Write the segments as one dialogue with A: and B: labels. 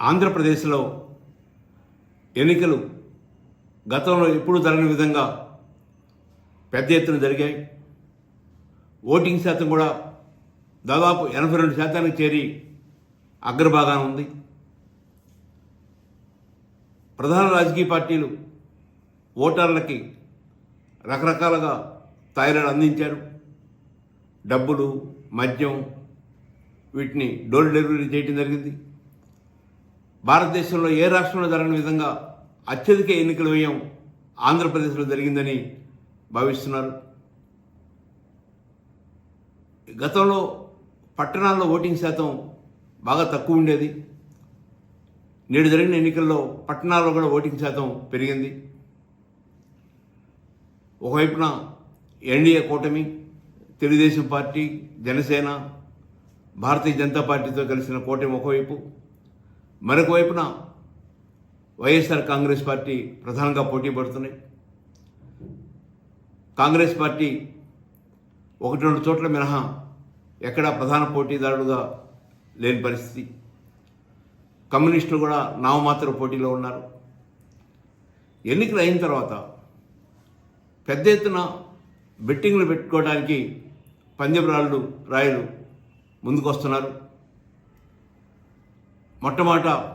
A: ఆంధ్రప్రదేశ్లో ఎన్నికలు గతంలో ఎప్పుడూ జరగని విధంగా పెద్ద ఎత్తున జరిగాయి. ఓటింగ్ శాతం కూడా దాదాపు ఎనభై రెండు శాతానికి చేరి అగ్రభాగాన ఉంది. ప్రధాన రాజకీయ పార్టీలు ఓటర్లకి రకరకాలుగా థైరాయిడ్ అందించారు. డబ్బులు మద్యం వీటిని డోర్ డెలివరీ చేయడం జరిగింది. భారతదేశంలో ఏ రాష్ట్రంలో జరగని విధంగా అత్యధిక ఎన్నికల వ్యయం ఆంధ్రప్రదేశ్లో జరిగిందని భావిస్తున్నారు. గతంలో పట్టణాల్లో ఓటింగ్ శాతం బాగా తక్కువ ఉండేది. నేడు జరిగిన ఎన్నికల్లో పట్టణాల్లో కూడా ఓటింగ్ శాతం పెరిగింది. ఒకవైపున ఎన్డీఏ కూటమి తెలుగుదేశం పార్టీ జనసేన భారతీయ జనతా పార్టీతో కలిసిన కూటమి ఒకవైపు. మరొక వైపున వైఎస్ఆర్ కాంగ్రెస్ పార్టీ ప్రధానంగా పోటీ పడుతున్నాయి. కాంగ్రెస్ పార్టీ ఒకటి రెండు చోట్ల మినహా ఎక్కడా ప్రధాన పోటీదారుడుగా లేని పరిస్థితి. కమ్యూనిస్టులు కూడా నామమాత్ర పోటీలో ఉన్నారు. ఎన్నికలు అయిన తర్వాత పెద్ద ఎత్తున బెట్టింగ్లు పెట్టుకోవడానికి పంజాబ్ రాయలు ముందుకొస్తున్నారు. మొట్టమొదట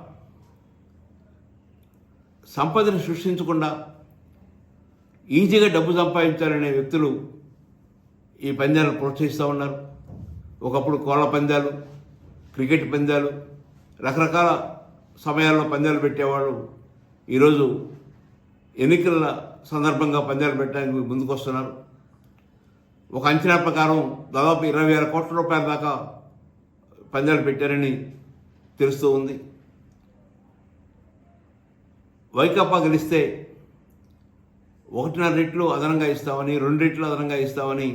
A: సంపదను సృష్టించకుండా ఈజీగా డబ్బు సంపాదించాలనే వ్యక్తులు ఈ పందాలను ప్రోత్సహిస్తూ ఉన్నారు. ఒకప్పుడు కోళ్ళ పందాలు క్రికెట్ పందాలు రకరకాల సమయాల్లో పందాలు పెట్టేవాళ్ళు. ఈరోజు ఎన్నికల సందర్భంగా పందాలు పెట్టడానికి ముందుకొస్తున్నారు. ఒక అంచనా ప్రకారం దాదాపు ఇరవై వేల కోట్ల రూపాయల దాకా పందాలు పెట్టారని తెలుస్తూ ఉంది. వైకాపా గెలిస్తే ఒకటిన్నర రెట్లు అదనంగా ఇస్తామని రెండు రెట్లు అదనంగా ఇస్తామని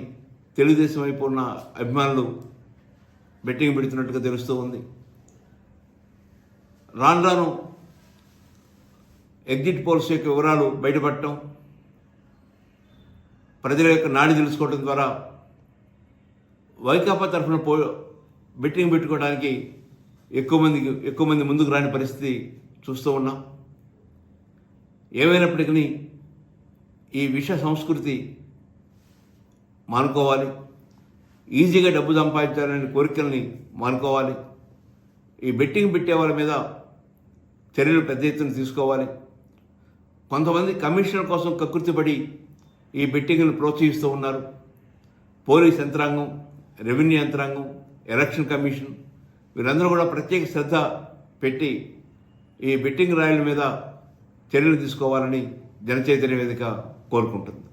A: తెలుగుదేశం వైపు ఉన్న అభిమానులు బెట్టింగ్ పెడుతున్నట్టుగా తెలుస్తూ ఉంది. రాను రాను ఎగ్జిట్ పోల్స్ యొక్క వివరాలు బయటపడటం ప్రజల యొక్క నాడి తెలుసుకోవడం ద్వారా వైకాపా తరఫున పో బెట్టింగ్ పెట్టుకోవడానికి ఎక్కువ మందికి ఎక్కువ మంది ముందుకు రాని పరిస్థితి చూస్తూ ఉన్నాం. ఏమైనప్పటికీ ఈ విష సంస్కృతి మానుకోవాలి. ఈజీగా డబ్బు సంపాదించాలనే కోరికల్ని మానుకోవాలి. ఈ బెట్టింగ్ పెట్టే వాళ్ళ మీద చర్యలు పెద్ద ఎత్తున తీసుకోవాలి. కొంతమంది కమిషనర్ కోసం కకృతిపడి ఈ బెట్టింగ్ను ప్రోత్సహిస్తూ ఉన్నారు. పోలీస్ యంత్రాంగం రెవెన్యూ యంత్రాంగం ఎలక్షన్ కమిషన్ వీరందరూ కూడా ప్రత్యేక శ్రద్ధ పెట్టి ఈ బెట్టింగ్ రాయల మీద చర్యలు తీసుకోవాలని జనచైతన్య వేదిక కోరుకుంటుంది.